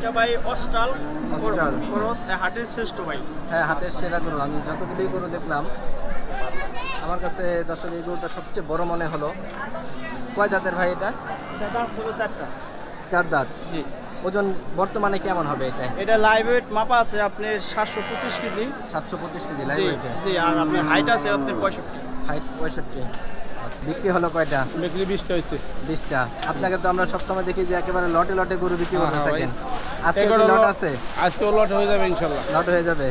এটা ভাই অস্টাল অস্ট্রাল। খরচ হাটের শ্রেষ্ঠ ভাই। হ্যাঁ হাতের সেরা গরু। আমি যতগুলি গরু দেখলাম আমার কাছে দর্শক এই গরুটা সবচেয়ে বড় মনে হলো। কয় দাঁতের ভাই এটা? এটা দাম চারটা। চার দাঁত? জি। ওজন বর্তমানে কেমন হবে এটা? এটা লাইভ ওয়েট মাপা আছে আপনার সাতশো পঁচিশ কেজি। সাতশো পঁচিশ কেজি লাইভ ওয়েটে জি আর আপনার হাইট আছে আপনার পঁয়ষট্টি। হাইট পঁয়ষট্টি। বিক্রি হলো কয়টা? বিক্রি বিশটা হয়েছে। বিশটা। আপনাকে তো আমরা সবসময় দেখি যে একেবারে লটে লটে গরু বিক্রি করতে হ্যাঁ, থাকেন। আজকে লট আছে? আজকেও লট হয়ে যাবে ইনশাল্লাহ। লট হয়ে যাবে।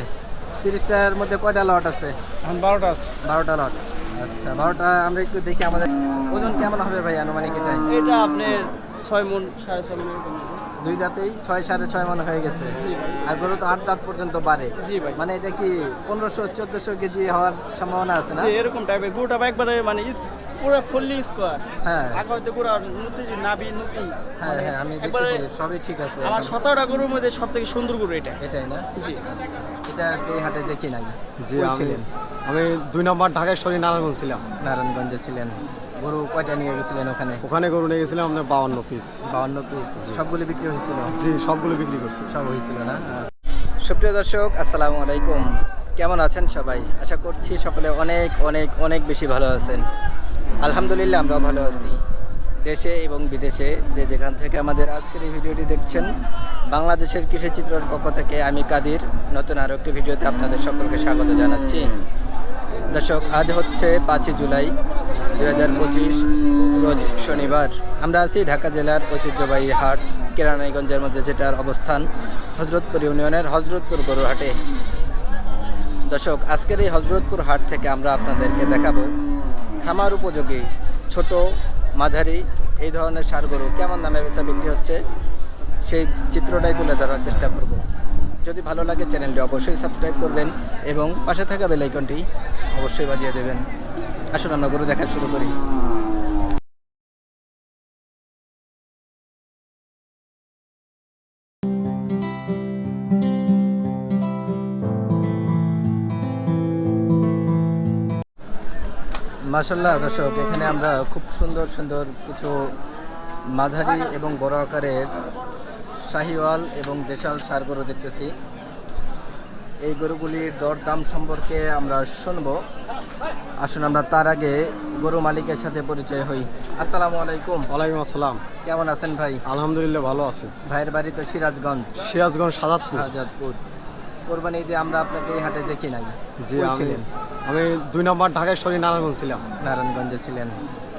তিরিশটার মধ্যে কয়টা লট আছে? বারোটা আছে। বারোটা লট। আচ্ছা বারোটা আমরা একটু দেখি আমাদের। ওজন কেমন হবে ভাই আনুমানিক এটা এটা আপনার ছয় মন সাড়ে ছয় মন। দুই দাঁতেই ছয় সাড়ে ছয় মনে হয়ে গেছে। আর গরু তো আট দাঁত পর্যন্ত বাড়ে। মানে এটা কি পনেরোশো চোদ্দশো কেজি হওয়ার সম্ভাবনা আছে না? এরকম টাইপের গুড়টা একবারে মানে পুরো ফুললি স্কোয়ার হ্যাঁ। একবার তো পুরো নতি নাবি নতি। হ্যাঁ হ্যাঁ আমি একবারে সবই ঠিক আছে আমার। সতেরোটা গরুর মধ্যে সব থেকে সুন্দর গরু এটা এটাই না? জি। এটা এই হাটে দেখি নাই। জি আমি ছিলেন? আমি দুই নম্বর ঢাকেশ্বরী নারায়ণগঞ্জ ছিলাম। নারায়ণগঞ্জে ছিলেন। গরু কয়টা নিয়ে গেছিলেন ওখানে? ওখানে গরু নিয়ে গেছিলাম আপনার বাউন্ন পিস বাউন্ন পিস সবগুলি বিক্রি হয়েছিল? জি সবগুলো বিক্রি করছি। সব হয়েছিল না? সুপ্রিয় দর্শক আসসালামু আলাইকুম। কেমন আছেন সবাই? আশা করছি সকলে অনেক অনেক অনেক বেশি ভালো আছেন। আলহামদুলিল্লাহ আমরাও ভালো আছি। দেশে এবং বিদেশে যে যেখান থেকে আমাদের আজকের এই ভিডিওটি দেখছেন বাংলাদেশের কৃষি চিত্রের পক্ষ থেকে আমি কাদির। নতুন আরও একটি ভিডিওতে আপনাদের সকলকে স্বাগত জানাচ্ছি। দর্শক আজ হচ্ছে পাঁচই জুলাই। দুই হাজার পঁচিশ রোজ শনিবার। আমরা আছি ঢাকা জেলার ঐতিহ্যবাহী হাট, কেরানীগঞ্জের মধ্যে যেটার অবস্থান হজরতপুর ইউনিয়নের হজরতপুর গরুহাটে দর্শক, আজকের এই হজরতপুর হাট থেকে আমরা আপনাদেরকে দেখাবো খামার উপযোগী, ছোট, মাঝারি, এই ধরনের সার গরু কেমন দামে বেচা বিক্রি হচ্ছে সেই চিত্রটাই তুলে ধরার চেষ্টা করব। যদি ভালো লাগে চ্যানেলটি অবশ্যই সাবস্ক্রাইব করবেন এবং পাশে থাকা বেল আইকনটি অবশ্যই বাজিয়ে দেবেন। আসুন আমরা গরু দেখা শুরু করি। মাসাল্লাহ দর্শক, এখানে আমরা খুব সুন্দর সুন্দর কিছু মাঝারি এবং বড় আকারের শাহিওয়াল এবং দেশাল সার গরু দেখতেছি। এই গরুগুলির দরদাম সম্পর্কে আমরা শুনব। আসুন আমরা তার আগে গরু মালিকের সাথে পরিচয় হই। আসসালামু আলাইকুম। ওয়ালাইকুম আসসালাম। কেমন আছেন ভাই? আলহামদুলিল্লাহ ভালো আছি। ভাইয়ের বাড়ি তো সিরাজগঞ্জ। সিরাজগঞ্জ সাজাদপুর। শাহজাদপুর কোরবানি ঈদে আমরা আপনাকে এই হাটে দেখি নাই। জি আমি আমি দুই নম্বর ঢাকেশ্বরী নারায়ণগঞ্জ ছিলাম। নারায়ণগঞ্জে ছিলেন।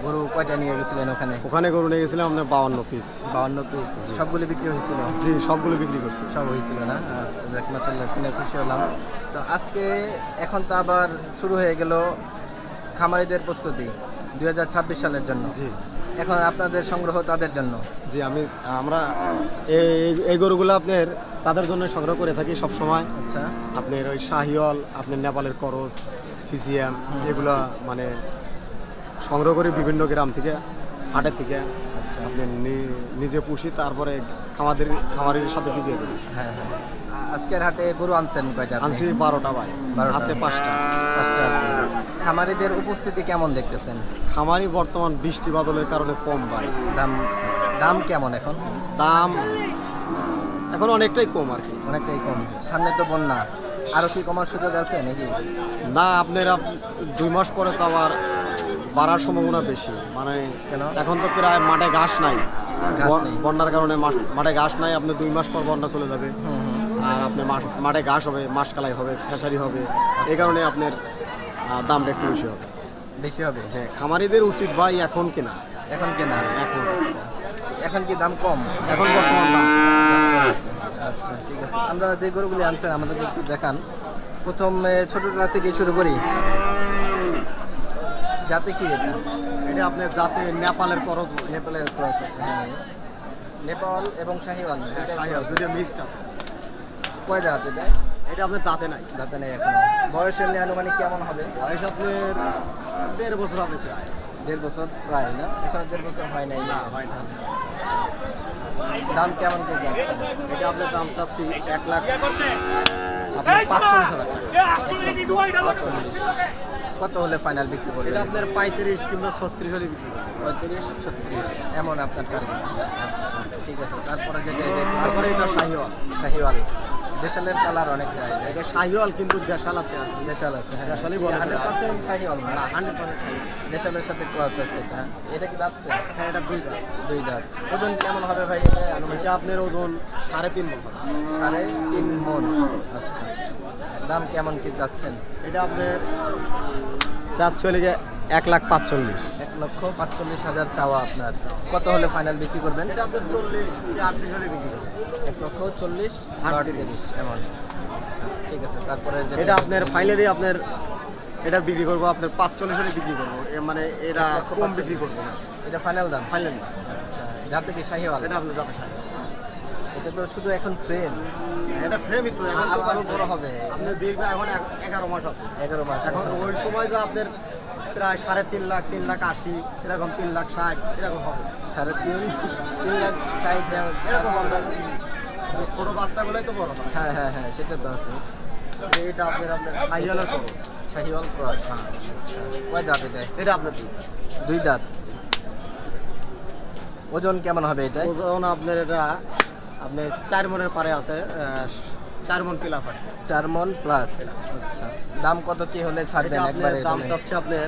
গরু কয়টা নিয়ে গেছিলেন ওখানে? ওখানে গরু নিয়ে গেছিলাম আপনার বাউন্ন পিস বাউন্ন পিস সবগুলি বিক্রি হয়েছিল? জি সবগুলো বিক্রি করছি। সব হয়েছিল না? আচ্ছা মাসাল্লাহ শুনে খুশি হলাম। তো আজকে এখন তো আবার শুরু হয়ে গেল খামারিদের প্রস্তুতি দু হাজার ছাব্বিশ সালের জন্য। জি। এখন আপনাদের সংগ্রহ তাদের জন্য? জি আমি আমরা এই- গরুগুলো আপনার তাদের জন্য সংগ্রহ করে থাকি সব সময় আচ্ছা। আপনার ওই শাহিওয়াল আপনার নেপালের করস ফিজিয়াম এগুলো মানে সংগ্রহ করি বিভিন্ন গ্রাম থেকে হাটের থেকে। আচ্ছা। আপনি নিজে পুষি তারপরে খামাদের খামারের সাথে বিক্রি করি। হ্যাঁ হ্যাঁ। আজকের হাটে গরু আনছেন কয়টা? আনছি বারোটা ভাই। আছে পাঁচটা। পাঁচটা আছে। খামারিদের উপস্থিতি কেমন দেখতেছেন? খামারি বর্তমান বৃষ্টি বাদলের কারণে কম ভাই। দাম দাম কেমন এখন? দাম এখন অনেকটাই কম আর কি। অনেকটাই কম। সামনে তো বন্যা। আরও কি কমার সুযোগ আছে নাকি? না আপনারা আপ- দুই মাস পরে তো আবার বাড়ার সম্ভাবনা বেশি। মানে কেন? এখন তো প্রায় মাঠে ঘাস নাই। বন- বন্যার কারণে মাঠ- ঘাস নাই আপনি দুই মাস পর বন্যা চলে যাবে। আর আপনি মাঠ- ঘাস হবে মাস মাসকালাই হবে ফেসারি হবে। এই কারণে আপনার দামটা একটু বেশি হবে। বেশি হবে? হ্যাঁ খামারিদের উচিত ভাই এখন কেনা। এখন কেনা? এখন। এখন কি দাম কম? এখন বর্তমান দাম। আচ্ছা ঠিক আছে। আমরা যে গরুগুলি আনছেন আমাদেরকে একটু দেখান। প্রথম ছোটটা থেকে শুরু করি। যাতে কি এটা? এটা আপনার যাতে নেপালের করজ নেপালের ক্রস আছে হ্যাঁ। নেপাল এবং শাহিওয়াল দুইটাই শাহিওয়াল। দুইটা মিক্সড আছে। কয় দাঁত এটা? এটা আপনার দাঁতে নাই। দাঁতে নেই এখন। বয়সের নিয়ে আনুমানিক কেমন হবে? বয়স আপনার দেড় বছর হবে প্রায়। দেড় বছর? প্রায় না? এখন দেড় বছর হয় নাই। না হয় না। দাম কেমন কি এটা আপনার দাম চাচ্ছি এক লাখ আপনার পাঁচচল্লিশ হাজার টাকা। পাঁচচল্লিশ। কত হলে ফাইনাল বিক্রি করবেন? এটা আপনার পঁয়ত্রিশ কিংবা ছত্রিশ হলে বিক্রি করব পঁয়ত্রিশ ছত্রিশ এমন আপনার টার্গেট আচ্ছা ঠিক আছে তারপরে যেটা এটা তারপরে এটা শাহিওয়াল। শাহিওয়াল। দেশালের কালার অনেক এটা এটা শাহিওয়াল কিন্তু দেশাল আছে আর দেশাল আছে হ্যাঁ। দেশালই বলে হান্ড্রেড পার্সেন্ট শাহিওয়াল না? Hundred percent Sahiwal. দেশালের সাথে ক্রস আছে এটা। এটা কি দাঁতছে হ্যাঁ এটা দুই দাঁত। দুই দাঁত। ওজন কেমন হবে ভাই এটা? এটা আপনার ওজন সাড়ে তিন মন হবে। সাড়ে তিন মন। আচ্ছা। দাম কেমন কি চাচ্ছেন? এটা আপনার চারশো লেগে এক লাখ পাঁচচল্লিশ। এক লক্ষ পাঁচচল্লিশ হাজার চাওয়া আপনার। কত হলে ফাইনাল বিক্রি করবেন? এটা আপনার চল্লিশ আটত্রিশ হলে বিক্রি এক লক্ষ চল্লিশ আটত্রিশ। এমন। ঠিক আছে তারপরে যেটা- এটা আপনার ফাইনালি আপনার এটা বিক্রি করব আপনার পাঁচচল্লিশ হলে বিক্রি করব। এ মানে এটা কম বিক্রি করব না। এটা ফাইনাল দাম? ফাইনালি আচ্ছা যাতে কি শাহিওয়াল? এটা আপনার যাতে শাড়ি এটা তো শুধু এখন ফ্রেম এটা ফ্রেমই তো এখন তো আরো- আরও বড় হবে। আপনার দীর্ঘ এখন এগারো মাস আছে। এগারো মাস এখন ওই সময় যে আপনার প্রায় সাড়ে তিন লাখ তিন লাখ আশি এরকম তিন লাখ ষাট এরকম হবে। সাড়ে তিন তিন লাখ ষাট এরকম হবে। ছোট বাচ্চাগুলোই তো বড় হয় হ্যাঁ হ্যাঁ হ্যাঁ সেটা তো আছে। এটা আপনার আপনার হাইয়ালের খরচ শাহিওয়াল ক্রস হ্যাঁ। কয় দাঁত এটা? এটা আপনার দুই। দুই দাঁত। ওজন কেমন হবে এটা? ওজন আপনার এটা আপনার চার মনের পারে আছে চার মন প্লাস আছে। চার মন প্লাস আচ্ছা। দাম কত কি হলে ছাড়বেন? একবারে দাম চাচ্ছে আপনার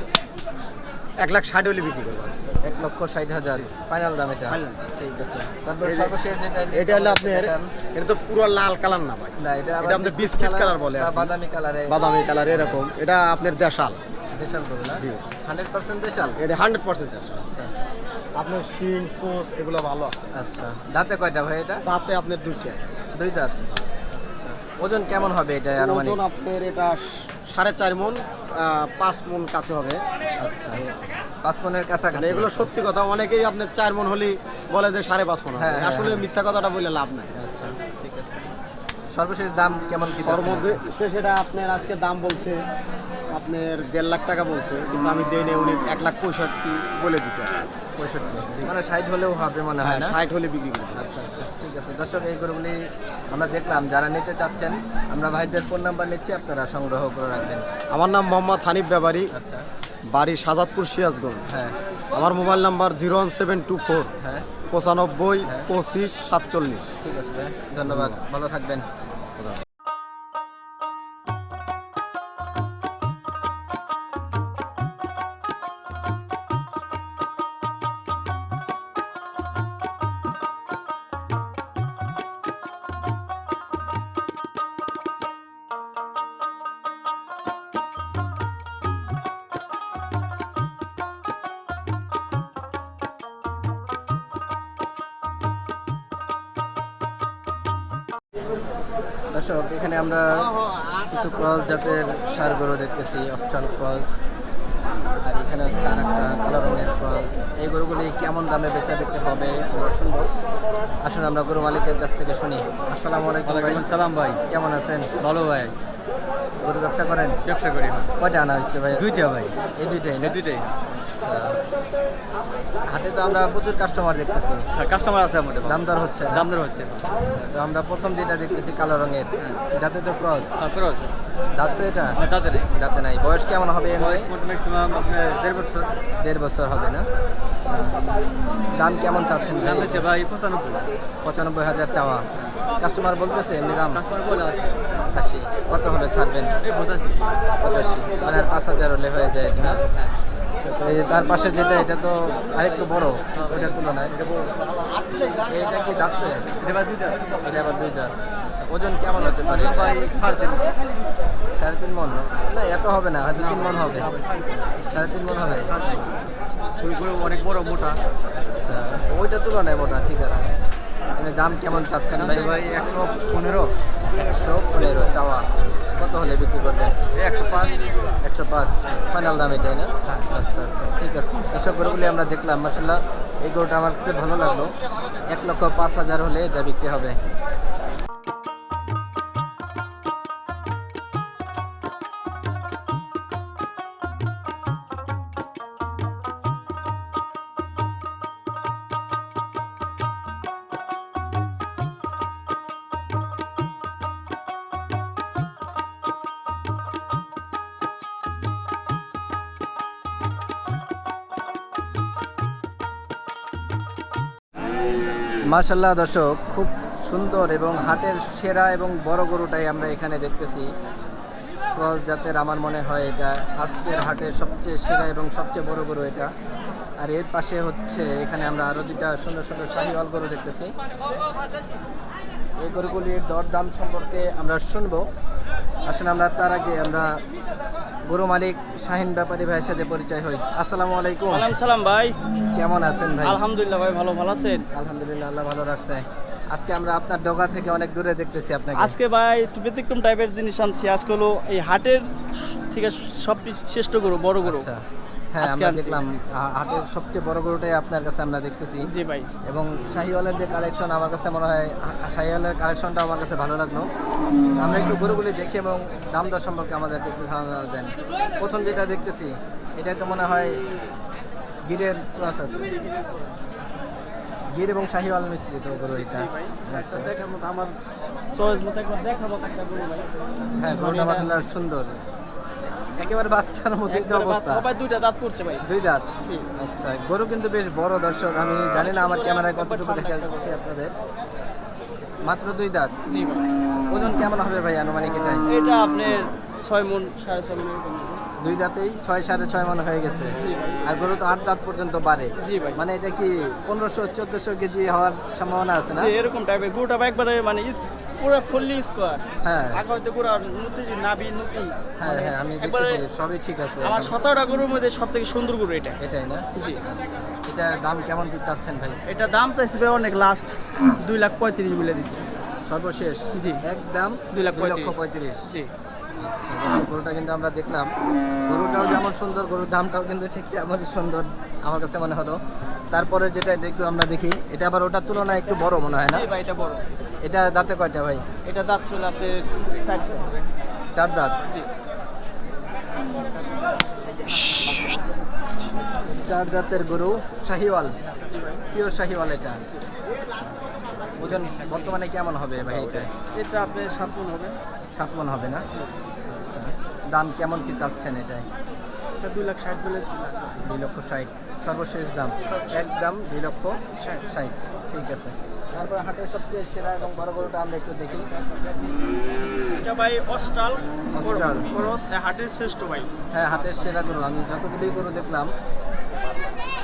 এক লাখ ষাট হলে বিক্রি করবেন। এক লক্ষ ষাট হাজার। ফাইনাল দাম এটা। ঠিক আছে। তারপর সর্বশেষ যেটা এটা হলো আপনার এটা তো পুরো লাল কালার না ভাই। না এটা এটা আপনার বিস্কিট কালার বলে বাদামি কালারে বাদামি কালার এরকম। এটা আপনার দেশাল। দেশাল করে না? জি। হান্ড্রেড পার্সেন্ট দেশাল? এটা হান্ড্রেড পার্সেন্ট দেশাল। আচ্ছা। আপনার শিং সোস এগুলো ভালো আছে। আচ্ছা। দাঁতে কয়টা ভাই এটা? তাতে আপনার দুইটা। দুই দাঁত। আচ্ছা। ওজন কেমন হবে এটা আনুমানিক? ওজন আপনার এটা সাড়ে চার মন পাঁচ মন কাছে হবে। আচ্ছা। পাঁচ মনের কাছাকাছি। মানে এগুলো সত্যি কথা অনেকেই আপনার চার মন হলেই বলে যে সাড়ে পাঁচ মন হ্যাঁ, হ্যাঁ, আসলে হ্যাঁ। মিথ্যা কথাটা বলে লাভ নাই। আচ্ছা ঠিক আছে। সর্বশেষ দাম কেমন কি ওর চাচ্ছেন মধ্যে সে সেটা আপনার আজকে দাম বলছে আপনার দেড় লাখ টাকা বলছে কিন্তু আমি দেই নাই উনি এক লাখ পঁয়ষট্টি বলে দিছে। পঁয়ষট্টি মানে ষাট হলেও হবে মনে হয় হ্যাঁ না? ষাট হলে বিক্রি করে দেবে। আচ্ছা আচ্ছা ঠিক আছে। দর্শক এই গরুগুলি আমরা দেখলাম যারা নিতে চাচ্ছেন আমরা ভাইদের ফোন নাম্বার নিচ্ছি আপনারা সংগ্রহ করে রাখবেন। আমার নাম মোহাম্মদ হানিফ ব্যাপারী আচ্ছা। বাড়ি সাজাদপুর সিরাজগঞ্জ। হ্যাঁ। আমার mobile number zero one seven two four হ্যাঁ। পঁচানব্বই পঁচিশ সাতচল্লিশ। ঠিক আছে ভাই ধন্যবাদ। ভালো থাকবেন। আমরা কিছু ক্রস জাতের সার গরু দেখতেছি অস্ট্রাল ক্রস আর এখানে হচ্ছে আর একটা কালো রঙের ক্রস। এই গরুগুলি কেমন দামে বেচা বিক্রি হবে আমরা শুনব। আসলে আমরা গরু মালিকের কাছ থেকে শুনি। আসসালামু আলাইকুম ভাই। সালাম ভাই। কেমন আছেন? ভালো ভাই। গরু ব্যবসা করেন? ব্যবসা করি কয়টা আনা হচ্ছে ভাই? দুইটা ভাই। এই দুইটাই না? দুইটাই। আচ্ছা। হাটে তো আমরা প্রচুর কাস্টমার দেখতেছি। হ্যাঁ কাস্টমার আছে আমার দাম দর হচ্ছে না? দাম দর হচ্ছে। আচ্ছা, তো আমরা প্রথম যেটা দেখতেছি কালো রঙের যাতে তো ক্রস ক্রস যাচ্ছে এটা? তাদের যাতে নাই। বয়স কেমন হবে ম্যাক্সিমাম আপনার দেড় বছর। দেড় বছর হবে না? আচ্ছা। দাম কেমন চাচ্ছেন দাম হচ্ছে ভাই পঁচানব্বই। পঁচানব্বই হাজার চাওয়া। কাস্টমার বলতেছে এমনি দাম? কাস্টমার বলে আছে আশি। কত হলে ছাড়বেন? পঁচাশি। পঁচাশি। মানে আর পাঁচ হাজার হলে হয়ে যায় এটা না? আচ্ছা, তো এই তার পাশে যেটা এটা তো আরেকটু বড় ওইটার তুলনায়। এটা কি যাচ্ছে এটা আবার দুই দাঁত। আচ্ছা, ওজন কেমন হতে পারে? ভাই সাড়ে তিন সাড়ে তিন মন? না এত হবে না হয়তো তিন মন হবে। সাড়ে তিন মন হবে। অনেক বড় মোটা। আচ্ছা ওইটা তুলনায় মোটা ঠিক আছে। মানে দাম কেমন চাচ্ছেন? ভাই ভাই একশো পনেরো। একশো পনেরো চাওয়া। কত হলে বিক্রি করবেন? একশো পাঁচ। একশো পাঁচ। ফাইনাল দাম এটাই না? আচ্ছা আচ্ছা ঠিক আছে। এসব গরুগুলি আমরা দেখলাম মাসাল্লাহ এই গরুটা আমার কাছে ভালো লাগল। এক লক্ষ পাঁচ হাজার হলে এটা বিক্রি হবে। মাশাল্লাহ দর্শক, খুব সুন্দর এবং হাটের সেরা এবং বড় গরুটাই আমরা এখানে দেখতেছি। ক্রস জাতের আমার মনে হয় এটা আজকের হাটের সবচেয়ে সেরা এবং সবচেয়ে বড় গরু এটা। আর এর পাশে হচ্ছে এখানে আমরা আরও দুটা সুন্দর সুন্দর শাহিওয়াল গরু দেখতেছি। এই গরুগুলির দরদাম সম্পর্কে আমরা শুনব। আসলে আমরা তার আগে আমরা গরু মালিক শাহিন ব্যাপারী ভাইয়ের সাথে পরিচয় হই। আসসালামু আলাইকুম। ওয়ালাইকুম সালাম ভাই। কেমন আছেন ভাই? আলহামদুলিল্লাহ ভাই ভালো ভালো আছেন? আলহামদুলিল্লাহ আল্লাহ ভালো রাখছে। আজকে আমরা আপনার ডগা থেকে অনেক দূরে দেখতেছি আপনাকে। আজকে ভাই একটু ব্যতিক্রম টাইপের জিনিস আনছি। আজকে হলো এই হাটের থেকে সব শ্রেষ্ঠ গরু বড় গরু। আচ্ছা। হ্যাঁ আমরা দেখলাম হাটের সবচেয়ে বড় গরুটাই আপনার কাছে আমরা দেখতেছি। জি ভাই। এবং শাহিওয়ালের যে কালেকশন আমার কাছে মনে হয় শাহিওয়ালের কালেকশনটা আমার কাছে ভালো লাগল। আমরা একটু গরুগুলি দেখি এবং দাম দর সম্পর্কে আমাদেরকে একটু ধারণা দেন। প্রথম যেটা দেখতেছি এটা তো মনে হয় গিরের ক্রস আছে। গির এবং শাহিওয়াল মিস্ত্রি তো গরু এটা। আচ্ছা। দেখার মতো আমার চয়েস মতো একবার দেখাবো হ্যাঁ গরুটা মাসাল্লাহ সুন্দর। একেবারে বাচ্চার মতো অবস্থা। সবাই দুইটা দাঁত পড়ছে ভাই। দুই দাঁত? আচ্ছা গরু কিন্তু বেশ বড় দর্শক আমি জানি না আমার ক্যামেরায় কতটুকু দেখা যাচ্ছে আপনাদের। মাত্র দুই দাঁত? জি ওজন কেমন হবে ভাই আনুমানিক এটাই এটা আপনার ছয় মন সাড়ে ছয় মন দুই দাঁতেই ছয় সাড়ে ছয় মন হয়ে গেছে। জি আর গরু তো আট দাঁত পর্যন্ত বাড়ে। মানে এটা কি পনেরোশো চোদ্দশো কেজি হওয়ার সম্ভাবনা আছে না? এরকম টাইপের গরুটা একবারে মানে পুরো ফুললি স্কোয়ার হ্যাঁ। আগে পুরো নুতি নাবি নুতি হ্যাঁ হ্যাঁ আমি দেখতেছি সবই ঠিক আছে আমার এখন। সতেরোটা গরুর মধ্যে সব থেকে সুন্দর গরু এটা এটাই না? জি। এটা দাম কেমন কি চাচ্ছেন ভাই? এটা দাম চাইছি ভাই অনেক লাস্ট দুই লাখ পঁয়ত্রিশ বলে দিছে। সর্বশেষ? জি। একদম দুই লাখ দুই লক্ষ পঁয়ত্রিশ। পঁয়ত্রিশ। জি। আচ্ছা গরুটা কিন্তু আমরা দেখলাম। গরুটাও যেমন সুন্দর গরুর দামটাও কিন্তু ঠিক তেমনই সুন্দর আমার কাছে মনে হলো। তারপরে যেটা একটু আমরা দেখি এটা আবার ওটার তুলনায় একটু বড় মনে হয় না? এটা বড়। এটা দাঁতে কয়টা ভাই? এটা দাঁত ছিল আপনার চার দাঁত। জি। চার দাঁতের গরু শাহিওয়াল। পিওর শাহিওয়াল এটা। ওজন বর্তমানে কেমন হবে ভাই এটা? এটা আপনার সাত মন হবে। সাত মন হবে না? আচ্ছা। দাম কেমন কি চাচ্ছেন এটাই? এটা দুই লাখ ষাট বলে দিছি last। দুই লক্ষ ষাট। সর্বশেষ দাম? একদম দুই লক্ষ ষাট। ঠিক আছে। তারপর হাটের সবচেয়ে সেরা এবং বড় গরুটা আমরা একটু দেখি। এটা ভাই অস্টাল। অস্ট্রাল। খরচ হাটের শ্রেষ্ঠ ভাই। হ্যাঁ হাটের সেরা গরু। আমি যতগুলি গরু দেখলাম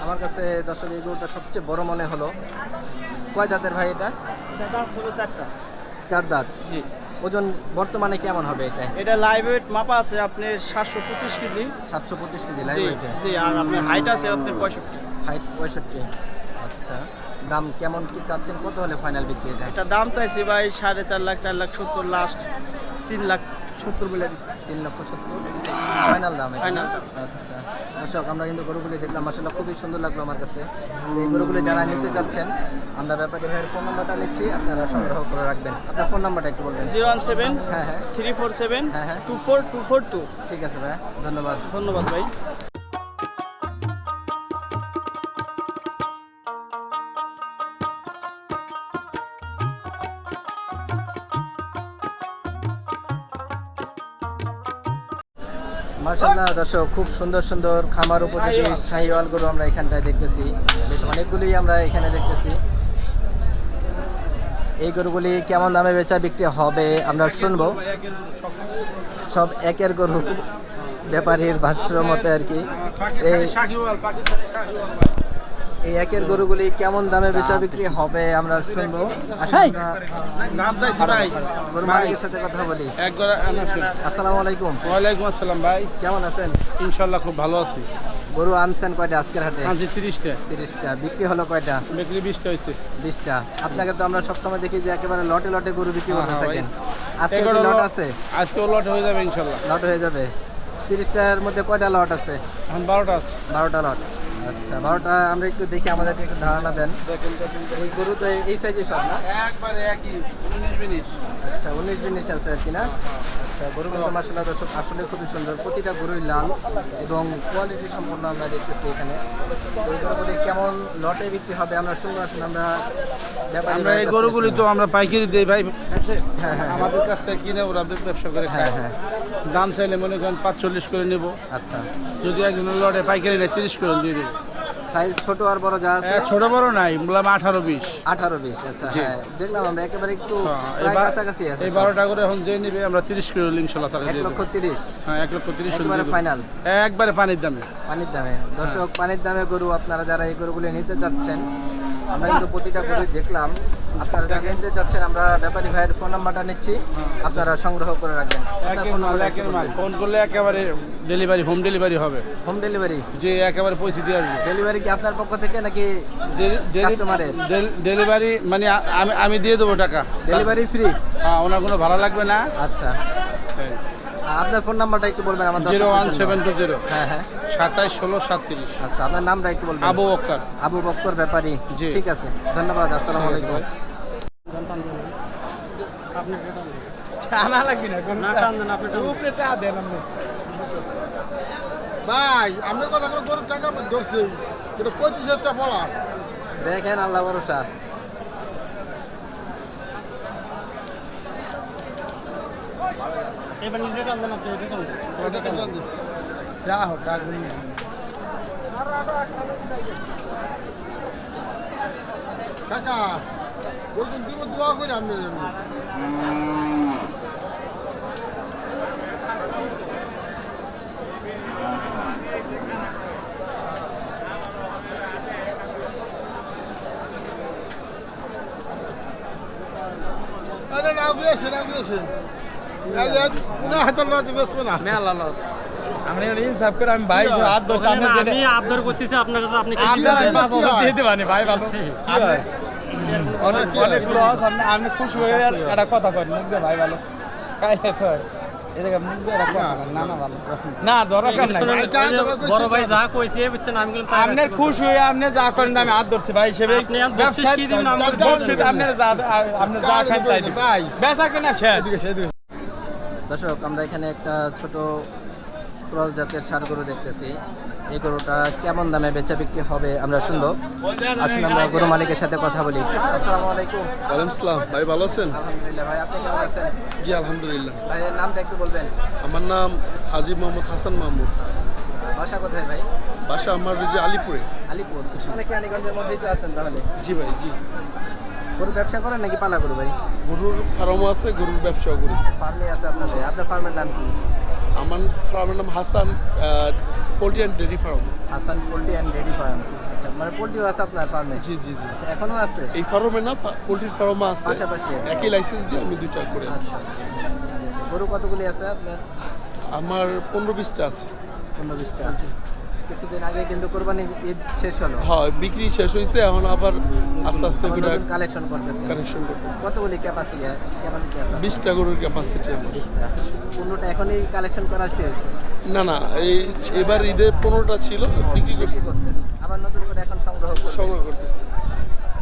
আমার কাছে দর্শক এই গরুটা সবচেয়ে বড় মনে হলো। কয় দাঁতের ভাই এটা? দাঁত চারটা। চার দাঁত। জি। ওজন বর্তমানে কেমন হবে এটা? এটা লাইভ ওয়েট মাপা আছে আপনার সাতশো পঁচিশ কেজি। সাতশো পঁচিশ কেজি লাইভ ওয়েটে জি আর আপনার হাইট আছে আপনার পঁয়ষট্টি। হাইট পঁয়ষট্টি। আচ্ছা। দাম কেমন কি চাচ্ছেন? কত হলে ফাইনাল বিক্রি এটা এটা দাম চাইছি ভাই সাড়ে চার লাখ চার লাখ সত্তর লাস্ট তিন লাখ সত্তর বলে দিছে। তিন লক্ষ সত্তর? ফাইনাল দাম দাম। আচ্ছা। দর্শক আমরা কিন্তু গরুগুলি দেখলাম মাসাল্লাহ খুবই সুন্দর লাগল আমার কাছে। এই গরুগুলি যারা নিতে যাচ্ছেন আমরা ব্যাপারী ভাইয়ের ফোন নাম্বারটা নিচ্ছি আপনারা সংগ্রহ করে রাখবেন। আপনার ফোন নাম্বারটা একটু বলবেন। জিরো ওয়ান সেভেন হ্যাঁ হ্যাঁ। থ্রি ফোর সেভেন হ্যাঁ, হ্যাঁ। Two four two four two. ঠিক আছে ভাই ধন্যবাদ। ধন্যবাদ ভাই। মার্শাল্লাহ দর্শক, খুব সুন্দর সুন্দর খামার উপযোগী শাহিওয়াল গরু আমরা এখানটায় দেখতেছি। বেশ অনেকগুলি আমরা এখানে দেখতেছি। এই গরুগুলি কেমন দামে বেচা বিক্রি হবে আমরা শুনব। সব একের গরু, ব্যাপারীর ভাষ্য মতে আর কি। এই এই একের গরুগুলি কেমন দামে বেচা বিক্রি হবে আমরা শুনব। গরু মালিকের সাথে কথা বলি। আসসালামু আলাইকুম। ওয়ালাইকুম আসসালাম ভাই। কেমন আছেন? ইনশাল্লাহ খুব ভালো আছি। গরু আনছেন কয়টা আজকের হাটে? আনছি তিরিশটা। তিরিশটা। বিক্রি হলো কয়টা? বিক্রি বিশটা হয়েছে। বিশটা। আপনাকে তো আমরা সবসময় দেখি যে একেবারে লটে লটে গরু বিক্রি করতে হ্যাঁ, থাকেন। আজকে লট লট- আছে? আজকে লট হয়ে যাবে ইনশাল্লাহ লট হয়ে যাবে। তিরিশটার মধ্যে কয়টা লট আছে? এখন বারোটা আছে। বারোটা লট। আচ্ছা বারোটা আমরা একটু দেখি আমাদেরকে একটু ধারণা দেন। এই গরু তো এই সাইজে সব না? একবারে একই উনিশ মিনিট আচ্ছা উনিশ জিনিস আছে আর কি না? আচ্ছা গরু কিন্তু মাসাল্লাহ দর্শক আসলে খুবই সুন্দর। প্রতিটা গরুই লাল এবং কোয়ালিটি সম্পূর্ণ আমরা দেখতেছি এখানে। তো এই গরুগুলি কেমন লটে বিক্রি হবে? আমরা শুনব আসুন আমরা আমরা এই গরুগুলি তো আমরা পাইকারি দিই ভাই। হ্যাঁ হ্যাঁ। আমাদের কাছ থেকে কিনে ওরা ব্যবসা করে হ্যাঁ খায়। হ্যাঁ দাম চাইলে মনে করেন পাঁচচল্লিশ করে নেব। আচ্ছা। যদি একজন লটে পাইকারি নেয় তিরিশ করে দিয়ে। দেবো সাইজ ছোট আর বড় যা আছে? ছোট বড় নাই বললাম আঠারো বিশ। আঠারো বিশ আচ্ছা হ্যাঁ দেখলাম আমরা একেবারে একটু হ্যাঁ, কাছাকাছি আছে এই সব। বারোটা করে এখন যে নিবে আমরা তিরিশ কিলো ইনশাল্লাহ তারা এক লক্ষ দেবো। তিরিশ। হ্যাঁ এক লক্ষ তিরিশ হলে একেবারে দিয়ে দেবো। ফাইনাল একবারে পানির দামে। পানির দামে। দর্শক পানির দামে গরু আপনারা যারা এই গরুগুলো নিতে চাচ্ছেন আমরা কিন্তু প্রতিটা গরু দেখলাম। আপনারা যারা নিতে চাচ্ছেন আমরা ব্যাপারী ভাইয়ের ফোন নাম্বারটা নিচ্ছি। আপনারা সংগ্রহ করে রাখবেন। ফোন করলে একেবারে ডেলিভারি হোম ডেলিভারি হবে। হোম ডেলিভারি যে একেবারে পৌঁছে দিয়ে আসবে। ডেলিভারি কি আপনার পক্ষ থেকে নাকি কাস্টমারের? ডেলিভারি মানে আমি আমি দিয়ে দেবো টাকা। ডেলিভারি ফ্রি হ্যাঁ ওনার কোনো ভাড়া লাগবে না। আচ্ছা। আপনার ফোন নাম্বারটা একটু বলবেন আমার zero one seven two zero. হ্যাঁ হ্যাঁ। সাতাইশ ষোলো সাতত্রিশ। আচ্ছা আপনার নামটা একটু বলবেন। আবু বক্কর। আবু বক্কর ব্যাপারী। ঠিক আছে ধন্যবাদ আসসালামু আলাইকুম। ভাই আমি কথা গরুর টাকা ধরছি। এটা পঁয়ত্রিশ হাজার টাকা দেখেন আল্লাহ ভরসা। এবার নিজে টান দেন আপনি এটা টান দেন। ওটা টাকা দিন। কাকা বলছেন দিব দোয়া করে আপনি আমি আরে নাও গিয়েছে নাও গিয়েছে পুনা আমি ইনসাফ করে আমি ভাই হাত ধরছি না, আপনি আমি আবদার করতেছি আপনার কাছে আপনি ভাই ভালো। অনেক অনেক লস আপনি আপনি খুশি হয়ে একটা কথা করেন মুখ ভাই ভালো। কাইলে তো? না দরকার নাই। যে দেওয়া কইছে বড় ভাই যা কইছে বুঝছেন আমি বললাম তাই আপনার রাখতে খুশি হয়ে আপনি যা করেন আমি হাত ধরছি ভাই হিসেবে। আপনি কি দিবেন যা আপনি যা খান তাই। বেচা কিনা শেষ। দর্শক আমরা এখানে একটা ছোট ক্রস জাতের সার গরু দেখতেছি। এই গরুটা কেমন দামে বেচা বিক্রি হবে আমরা শুনব। আসুন আমরা গরু মালিকের সাথে কথা বলি। আসসালামু আলাইকুম। ওয়ালাইকুম আসসালাম ভাই ভালো আছেন? আলহামদুলিল্লাহ ভাই আপনি কেমন আছেন? জি আলহামদুলিল্লাহ। ভাইয়ের নামটা একটু বলবেন। আমার নাম হাজি মোহাম্মদ হাসান মাহমুদ। বাসা কোথায় ভাই? বাসা আমার যে আলিপুরে। আলিপুর। মানে কেরানীগঞ্জের মধ্যেই তো আছেন তাহলে? জি ভাই জি। গরু ব্যবসা করেন নাকি পালা গরু ভাই? গরুর ফার্মও আছে গরুর ব্যবসাও করি। ফার্মে আছে আপনাদের। আপনার ফার্মের নাম কি? আমার ফার্মের নাম Hasan poultry and dairy farm. Hasan poultry and dairy farm. আচ্ছা মানে পোল্ট্রিও আছে আপনার ফার্মে? জি জি জি। এখনও আছে? এই ফার্মে না পোলট্রির ফার্মও আছে। পাশাপাশি। একই লাইসেন্স দিয়ে আমি দুইটা করে। আচ্ছা। গরু কতগুলি আছে আপনার? আমার পনেরো বিশটা আছে। পনেরো বিশটা। কিছুদিন আগে কিন্তু কোরবানি ঈদ শেষ হলো। হ্যাঁ বিক্রি শেষ হয়েছে এখন আবার আস্তে আস্তে করে কালেকশন করতেছে। কানেকশন করতেছে। কতগুলি ক্যাপাসিটি ক্যাপাসিটি আছে? আপনার? বিশটা গরুর ক্যাপাসিটি আমার বিশটা। পনেরোটা এখনই কালেকশন করা শেষ। না না এই এবার ঈদে পনেরোটা ছিল বিক্রি করছি। আবার নতুন করে এখন সংগ্রহ সংগ্রহ করতেছি।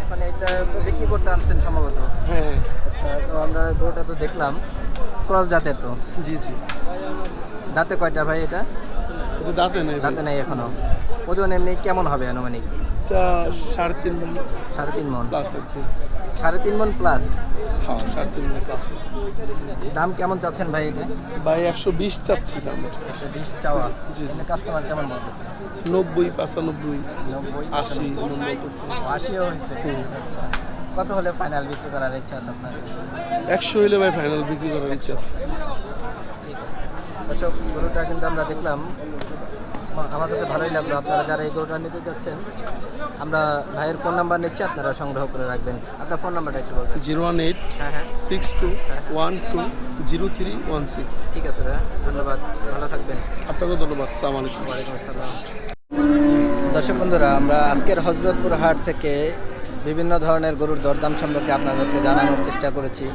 এখন এটা তো বিক্রি করতে আনছেন সম্ভবত। হ্যাঁ। আচ্ছা তো আমরা গরুটা তো দেখলাম। ক্রস জাতের তো। জি জি। দাঁতে কয়টা ভাই এটা? দাঁতে নেই। দাঁতে নাই এখনও। ওজন এমনি কেমন হবে আনুমানিক? সাড়ে তিন মন। সাড়ে তিন মন। প্লাস সাড়ে তিন মন প্লাস? হ্যাঁ সাড়ে তিন মন প্লাস। দাম কেমন চাচ্ছেন ভাই এটা? ভাই একশো বিশ চাচ্ছি দাম। একশো বিশ চাওয়া। জি। কাস্টমার কেমন বলতেছে? নব্বই পাঁচানব্বই নব্বই আশি আশিও হয়েছে? আচ্ছা। কত হলে ফাইনাল বিক্রি করার ইচ্ছা আছে আপনার? একশো হইলে ভাই ফাইনাল বিক্রি করার ইচ্ছা আছে। দর্শক গরুটা কিন্তু আমরা দেখলাম। আমা- আমার কাছে ভালোই লাগল। আপনারা যারা এই গরুটা নিতে যাচ্ছেন আমরা ভাইয়ের ফোন নাম্বার নিচ্ছি আপনারা সংগ্রহ করে রাখবেন। আপনার ফোন নাম্বারটা একটু বলবেন। জিরো ওয়ান এইট হ্যাঁ হ্যাঁ। Six two one two zero three one six. ঠিক আছে ভাইয়া ধন্যবাদ। ভালো থাকবেন। আপনাকে ধন্যবাদ। সালাম আলাইকুম। ওয়ালাইকুম আসসালাম। দর্শক বন্ধুরা আমরা আজকের হজরতপুর হাট থেকে বিভিন্ন ধরনের গরুর দরদাম সম্পর্কে আপনাদেরকে জানানোর চেষ্টা করেছি।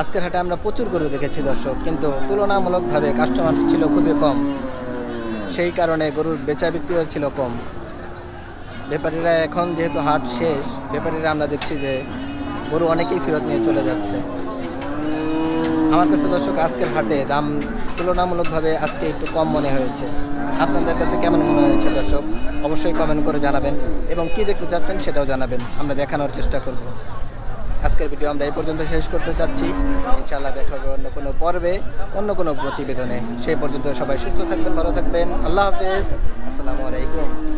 আজকের হাটে আমরা প্রচুর গরু দেখেছি দর্শক, কিন্তু তুলনামূলকভাবে কাস্টমার ছিল খুবই কম। সেই কারণে গরুর বেচা বিক্রিও ছিল কম। ব্যাপারীরা এখন যেহেতু হাট শেষ, ব্যাপারীরা আমরা দেখছি যে গরু অনেকেই ফেরত নিয়ে চলে যাচ্ছে। আমার কাছে দর্শক, আজকের হাটে দাম তুলনামূলকভাবে আজকে একটু কম মনে হয়েছে। আপনাদের কাছে কেমন মনে হয়েছে দর্শক? অবশ্যই কমেন্ট করে জানাবেন এবং কী দেখতে চাচ্ছেন সেটাও জানাবেন। আমরা দেখানোর চেষ্টা করব। আজকের ভিডিও আমরা এই পর্যন্ত শেষ করতে চাচ্ছি। ইনশাআল্লাহ দেখা হবে অন্য কোনো পর্বে, অন্য কোনো প্রতিবেদনে। সেই পর্যন্ত সবাই সুস্থ থাকবেন, ভালো থাকবেন। আল্লাহ হাফেজ। আসসালামু আলাইকুম।